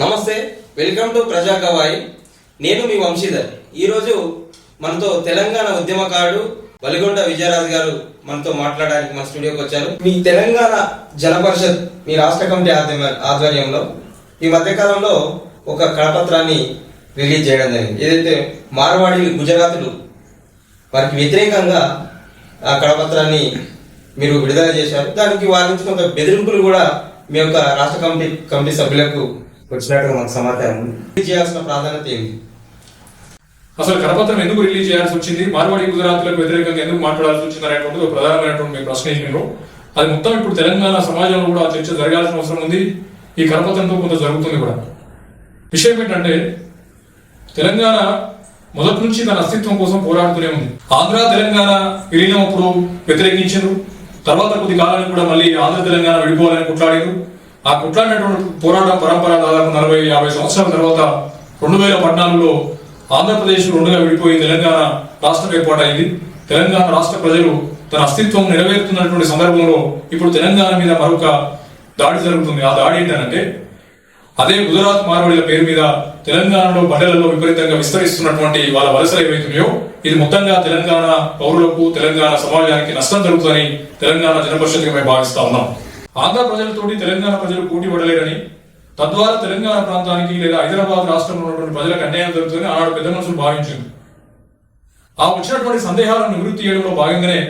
నమస్తే welcome to ప్రజా గవాయి. నేను మీ వంశీధర్. ఈరోజు మనతో తెలంగాణ ఉద్యమకారుడు వలిగొండ విజయరాజు గారు మనతో మాట్లాడడానికి మన స్టూడియోకి వచ్చారు. మీ తెలంగాణ జనపరిషత్ మీ రాష్ట్ర కమిటీ ఆధ్వర్య- ఆధ్వర్యంలో ఈ మధ్యకాలంలో ఒక కడపత్రాన్ని రిలీజ్ చేయడం జరిగింది. ఏదైతే మార్వాడి గుజరాతులు వారికి వ్యతిరేకంగా ఆ కడపత్రాన్ని మీరు విడుదల చేశారు. దానికి వారి నుంచి కొంత బెదిరింపులు కూడా మీ యొక్క రాష్ట్ర కమిటీ కమిటీ సభ్యులకు వచ్చినట్టుగా మనకు సమాచారం ఉంది. చేయాల్సిన ప్రాధాన్యత ఏంటి అసలు కరపత్రం ఎందుకు రిలీజ్ చేయాల్సి వచ్చింది? మార్వాడి గుజరాత్లకు వ్యతిరేకంగా ఎందుకు మాట్లాడాల్సి వచ్చింది అనేటువంటి ఒక ప్రధానమైనటువంటి మీ ప్రశ్న వేసినారు అది మొత్తం ఇప్పుడు తెలంగాణ సమాజంలో కూడా ఆ చర్చ జరగాల్సిన అవసరం ఉంది. ఈ కరపత్రంతో కొంత జరుగుతుంది కూడా. విషయం ఏంటంటే తెలంగాణ మొదటి నుంచి తన అస్తిత్వం కోసం పోరాడుతూనే ఉంది. ఆంధ్ర తెలంగాణ విలీనం అప్పుడు వ్యతిరేకించారు. తర్వాత కొద్ది కాలానికి కూడా మళ్ళీ ఆంధ్ర తెలంగాణ విడిపోవాలని కొట్లాడారు. ఆ కొట్లాడినటువంటి పోరాటం పరంపర దాదాపు నలభై యాభై సంవత్సరాల తర్వాత రెండు వేల పద్నాలుగులో ఆంధ్రప్రదేశ్ రెండుగా విడిపోయి తెలంగాణ రాష్ట్రం ఏర్పాటైంది. తెలంగాణ రాష్ట్ర ప్రజలు తన అస్తిత్వం నెరవేరుతున్నటువంటి సందర్భంలో ఇప్పుడు తెలంగాణ మీద మరొక దాడి జరుగుతుంది. ఆ దాడి ఏంటంటే అదే గుజరాత్ మార్వాడీల పేరు మీద తెలంగాణలో బండలలో విపరీతంగా విస్తరిస్తున్నటువంటి వాళ్ళ వలసలు ఏవైతున్నాయో ఇది మొత్తంగా తెలంగాణ పౌరులకు తెలంగాణ సమాజానికి నష్టం జరుగుతుందని తెలంగాణ జనపరిషత్గా మేము భావిస్తా ఉన్నాం. ఆంధ్ర ప్రజలతోటి తెలంగాణ ప్రజలు పోటీ పడలేరని తద్వారా తెలంగాణ ప్రాంతానికి లేదా హైదరాబాద్ రాష్ట్రంలో ఉన్నటువంటి ప్రజలకు అన్యాయం జరుగుతుందని ఆనాడు పెద్ద మనుషులు భావించింది ఆ వచ్చినటువంటి సందేహాలను నివృత్తి చేయడంలో భాగంగానే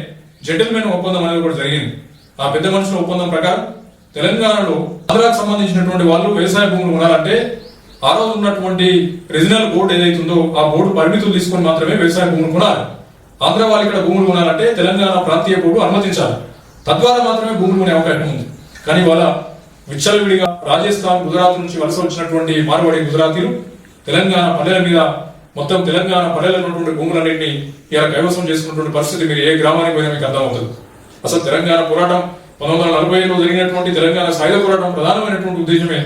జెంటిల్మెన్ ఒప్పందం అనేది కూడా జరిగింది. ఆ పెద్ద మనుషుల ఒప్పందం ప్రకారం తెలంగాణలో ఆంధ్రాకు సంబంధించినటువంటి వాళ్ళు వ్యవసాయ భూములు కొనాలంటే ఆ రోజు ఉన్నటువంటి రీజనల్ బోర్డు ఏదైతుందో ఆ బోర్డు పరిమితులు తీసుకొని మాత్రమే వ్యవసాయ భూములు కొనాలి. ఆంధ్ర వాళ్ళు ఇక్కడ భూములు కొనాలంటే తెలంగాణ ప్రాంతీయ బోర్డు అనుమతించాలి. తద్వారా మాత్రమే భూములు కొనే అవకాశం ఉంది. కానీ వాళ్ళ విచ్చలవిడిగా రాజస్థాన్ గుజరాత్ నుంచి వలస వచ్చినటువంటి మార్వాడి గుజరాతీలు తెలంగాణ పల్లెల మీద మొత్తం తెలంగాణ పల్లెలు ఉన్నటువంటి భూములన్నింటినీ ఇలా కైవసం చేసుకున్నటువంటి పరిస్థితి మీరు ఏ గ్రామానికి పోయినా మీకు అర్థమవుతుంది. అసలు తెలంగాణ పోరాటం పంతొమ్మిది వందల నలభై ఐదులో జరిగినటువంటి తెలంగాణ సాయుధ పోరాటం ప్రధానమైనటువంటి ఉద్దేశమే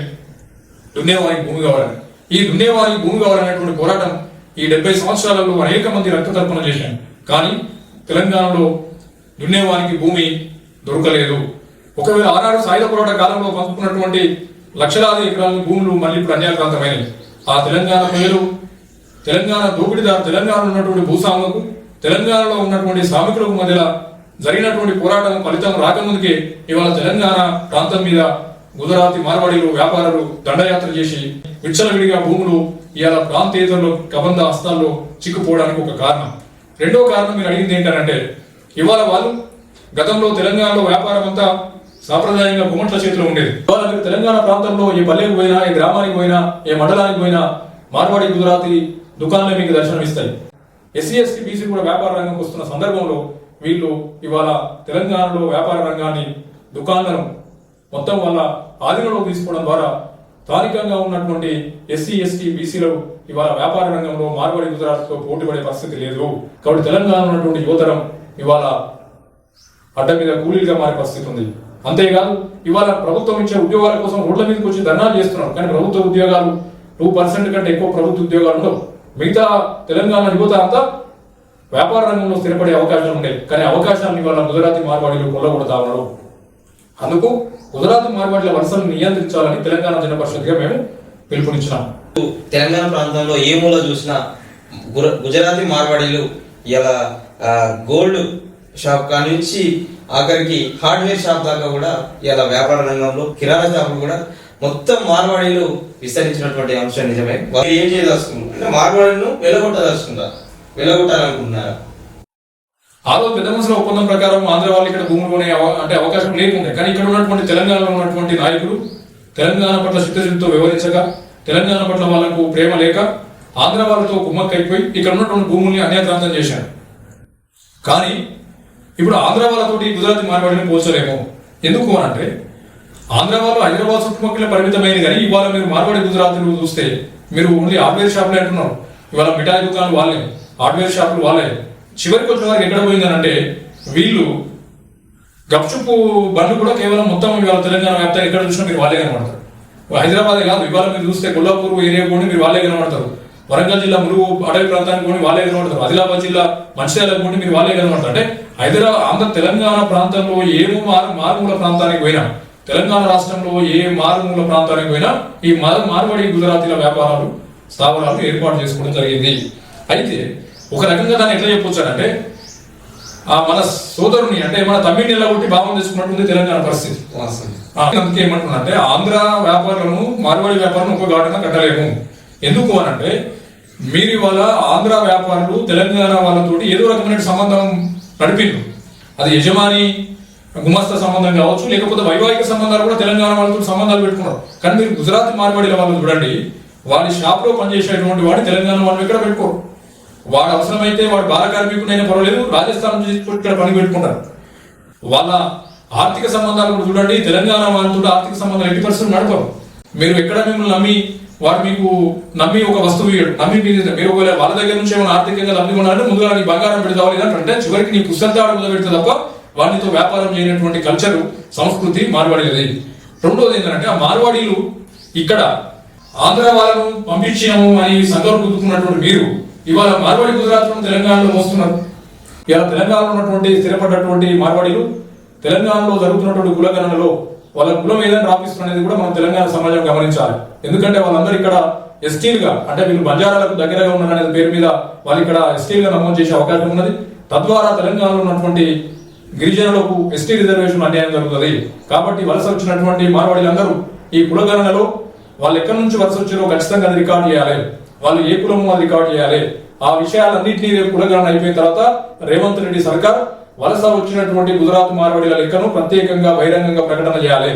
దున్నేవారికి భూమి కావాలని. ఈ దున్నేవారికి భూమి కావాలనేటువంటి పోరాటం ఈ డెబ్బై సంవత్సరాలలో అనేక మంది రక్త తర్పణ చేశారు కానీ తెలంగాణలో దున్నేవారికి భూమి దొరకలేదు. ఒకవేళ ఆనాడు సాయుధ పోరాట కాలంలో పంచుకున్నటువంటి లక్షలాది ఎకరాల భూములు మళ్ళీ ఇప్పుడు అన్యాక్రాంతమైనవి ఆ తెలంగాణ ప్రజలు తెలంగాణ దోపిడిదారు తెలంగాణలో ఉన్నటువంటి భూస్వాములకు తెలంగాణలో ఉన్నటువంటి శ్రామికులకు మధ్య జరిగినటువంటి పోరాటం ఫలితం రాకముందుకే ఇవాళ తెలంగాణ ప్రాంతం మీద గుజరాతీ మార్వాడీలు వ్యాపారులు దండయాత్ర చేసి విచ్చలవిడిగా భూములు ఇవాళ ప్రాంతేతరులు కబంధ హస్తాల్లో చిక్కుపోవడానికి ఒక కారణం. రెండో కారణం మీరు అడిగింది ఏంటంటే ఇవాళ వాళ్ళు గతంలో తెలంగాణలో వ్యాపారం అంతా సాంప్రదాయంగా గుమ్మట్ల చేతిలో ఉండేది. ఇవాళ మీరు తెలంగాణ ప్రాంతంలో ఏ పల్లెకు పోయినా ఏ గ్రామానికి పోయినా ఏ మండలానికి పోయినా మార్వాడి గుజరాతీ దుకాణాలు మీకు దర్శనమిస్తాయి. ఎస్సీ ఎస్టీ బీసీ కూడా వ్యాపార రంగంకి వస్తున్న సందర్భంలో వీళ్ళు ఇవాళ తెలంగాణలో వ్యాపార రంగాన్ని దుకాణాలను మొత్తం వాళ్ళ ఆధీనంలోకి తీసుకోవడం ద్వారా స్థానికంగా ఉన్నటువంటి ఎస్సీ ఎస్టీ బీసీలు ఇవాళ వ్యాపార రంగంలో మార్వాడి గుజరాత్తో పోటీ పడే పరిస్థితి లేదు. కాబట్టి తెలంగాణ ఉన్నటువంటి యువతరం ఇవాళ అడ్డ మీద కూలీలుగా మారే పరిస్థితి ఉంది. అంతేకాదు ఇవాళ ప్రభుత్వం ఇచ్చే ఉద్యోగాల కోసం రోడ్ల మీదకి వచ్చి ధర్నాలు చేస్తున్నారు. కానీ ప్రభుత్వ ఉద్యోగాలు టూ పర్సెంట్ కంటే ఎక్కువ ప్రభుత్వ ఉద్యోగాలు ఉండవు. మిగతా తెలంగాణ యువత అంతా వ్యాపార రంగంలో స్థిరపడే అవకాశాలు ఉండేవి కానీ అవకాశాన్ని ఇవాళ గుజరాతీ మార్వాడీలు కొల్లగొడతా ఉన్నారు. అందుకు గుజరాతీ మార్వాడీల వలసలను నియంత్రించాలని తెలంగాణ జన పరిషత్గా మేము పిలుపునిచ్చినాం. తెలంగాణ ప్రాంతంలో ఏ మూల చూసినా గుర- గుజరాతీ మార్వాడీలు ఇలా గోల్డ్ షాప్ కానించి ఆఖరికి హార్డ్వేర్ షాప్ దాకా కూడా ఇలా వ్యాపార రంగంలో కిరాణా షాపులు కూడా మొత్తం మార్వాడీలు విస్తరించినటువంటి అంశం నిజమే. వాళ్ళు ఏం చేయదలుచుకున్నారు అంటే మార్వాడీలను వెలగొట్టదలుచుకున్నారు వెలగొట్టాలనుకుంటున్నారా? ఆ పెద్ద మనుషుల ఒప్పందం ప్రకారం ఆంధ్ర వాళ్ళు ఇక్కడ భూములు కొనే అంటే అవకాశం లేకుండా. కానీ ఇక్కడ ఉన్నటువంటి తెలంగాణలో ఉన్నటువంటి నాయకులు తెలంగాణ పట్ల చిత్తశుద్ధితో వివరించగా తెలంగాణ పట్ల వాళ్ళకు ప్రేమ లేక ఆంధ్ర వాళ్ళతో కుమ్మక్కైపోయి ఇక్కడ ఉన్నటువంటి భూముల్ని అన్యాక్రాంతం చేశారు. కానీ ఇప్పుడు ఆంధ్ర వాళ్ళతోటి గుజరాతీ మార్వాడిని పోల్చలేము ఎందుకు అని అంటే ఆంధ్ర వాళ్ళు హైదరాబాద్ చుట్టుపక్కల పరిమితమైంది కానీ ఇవాళ మీరు మార్వాడి గుజరాతీలు చూస్తే మీరు ఓన్లీ హార్డ్వేర్ షాపులే అంటున్నారు. ఇవాళ మిఠాయి దుకాణాలు వాళ్ళే హార్డ్వేర్ షాపులు వాళ్ళే. చివరికి వచ్చిన వారికి ఎక్కడ పోయిందనంటే వీళ్ళు గప్చుప్పు బండ్లు కూడా కేవలం మొత్తం ఇవాళ తెలంగాణ వ్యాప్తంగా ఎక్కడ చూసినా మీరు వాళ్ళే కనబడతారు. హైదరాబాద్ కాదు ఇవాళ మీరు చూస్తే కొల్లాపూర్ ఏరియా కూడా మీరు వాళ్ళే కనబడతారు. వరంగల్ జిల్లా ములుగు అటవీ ప్రాంతానికి కూడా వాళ్ళే కనబడతారు. ఆదిలాబాద్ జిల్లా మంచిర్యాలకు కూడా మీరు వాళ్ళే కనబడతారు. అంటే హైదరాబాద్ ఆంధ్ర తెలంగాణ ప్రాంతంలో ఏమో మారు మారుమూల ప్రాంతానికి పోయినా తెలంగాణ రాష్ట్రంలో ఏ మారుమూల ప్రాంతానికి పోయినా ఈ మార్- మార్వాడి గుజరాతీల వ్యాపారాలు స్థావరాలు ఏర్పాటు చేసుకోవడం జరిగింది. అయితే ఒక రకంగా దాన్ని ఎట్లా చెప్పొచ్చు అంటే ఆ మన సోదరుని అంటే మన తమ్మిని కొట్టి భావం చేసుకున్నట్టుంది తెలంగాణ పరిస్థితి. అందుకే ఏమంటున్నానంటే ఆంధ్ర వ్యాపారులను మార్వాడి వ్యాపారం ఒక గాఢంగా కట్టలేము. ఎందుకు అనంటే మీరు ఇవాళ ఆంధ్ర వ్యాపారులు తెలంగాణ వాళ్ళతోటి ఏదో రకమైన సంబంధం నడిపిండు. అది యజమాని గుమస్త సంబంధం కావచ్చు లేకపోతే వైవాహిక సంబంధాలు కూడా తెలంగాణ వాళ్ళతో సంబంధాలు పెట్టుకున్నారు. కానీ మీరు గుజరాత్ మార్వాడీల వాళ్ళు చూడండి వాడి షాప్లో పనిచేసేటువంటి వాడు తెలంగాణ వాళ్ళు ఇక్కడ పెట్టుకోరు. వాడు అవసరమైతే వాడు బాల కార్మికుడైనా పర్వాలేదు రాజస్థాన్ నుంచి ఇక్కడ పని పెట్టుకుంటారు. వాళ్ళ ఆర్థిక సంబంధాలు కూడా చూడండి తెలంగాణ వాళ్ళతో ఆర్థిక సంబంధాలు ఎట్టి పరిస్థితులు నడపరు. మీరు ఎక్కడ మిమ్మల్ని నమ్మి వాడు మీకు నమ్మి ఒక వస్తువు నమ్మి మీరు మీరు ఒకవేళ వాళ్ళ దగ్గర నుంచి ఏమైనా ఆర్థికంగా లబ్ధి కొనాలంటే ముందుగా నీ బంగారం పెడతావు లేదంటే చివరికి నీ పుస్తకాలు ముందు తప్ప వారితో వ్యాపారం చేయనటువంటి కల్చరు సంస్కృతి మార్వాడీలది రెండోది ఏంటంటే ఆ మార్వాడీలు ఇక్కడ ఆంధ్ర వాళ్ళను పంపించాము అని సంఘం కుదుకున్నటువంటి మీరు ఇవాళ మార్వాడి గుజరాత్ తెలంగాణలో మోస్తున్నారు. ఇలా తెలంగాణలో ఉన్నటువంటి స్థిరపడ్డటువంటి మార్వాడీలు తెలంగాణలో జరుగుతున్నటువంటి కులగణనలో వాళ్ళ కులం ఏదైనా రాపిస్తున్నది కూడా మనం తెలంగాణ సమాజం గమనించాలి. ఎందుకంటే వాళ్ళందరూ ఇక్కడ ఎస్టీలుగా అంటే వీళ్ళు బంజారాలకు దగ్గరగా ఉన్నారనే పేరు మీద వాళ్ళు ఇక్కడ ఎస్టీలుగా నమోదు చేసే అవకాశం ఉన్నది. తద్వారా తెలంగాణలో ఉన్నటువంటి గిరిజనులకు ఎస్టీ రిజర్వేషన్ అన్యాయం జరుగుతుంది. కాబట్టి వలస వచ్చినటువంటి మార్వాడీలందరూ ఈ కులగణనలో వాళ్ళు ఎక్కడి నుంచి వలస వచ్చారో ఖచ్చితంగా అది రికార్డ్ చేయాలి. వాళ్ళు ఏ కులము అది రికార్డ్ చేయాలి. ఆ విషయాలన్నింటినీ రేపు కులగణన అయిపోయిన తర్వాత రేవంత్ రెడ్డి సర్కార్ వలస వచ్చినటువంటి గుజరాత్ మార్వాడీల లెక్కను ప్రత్యేకంగా బహిరంగంగా ప్రకటన చేయాలి.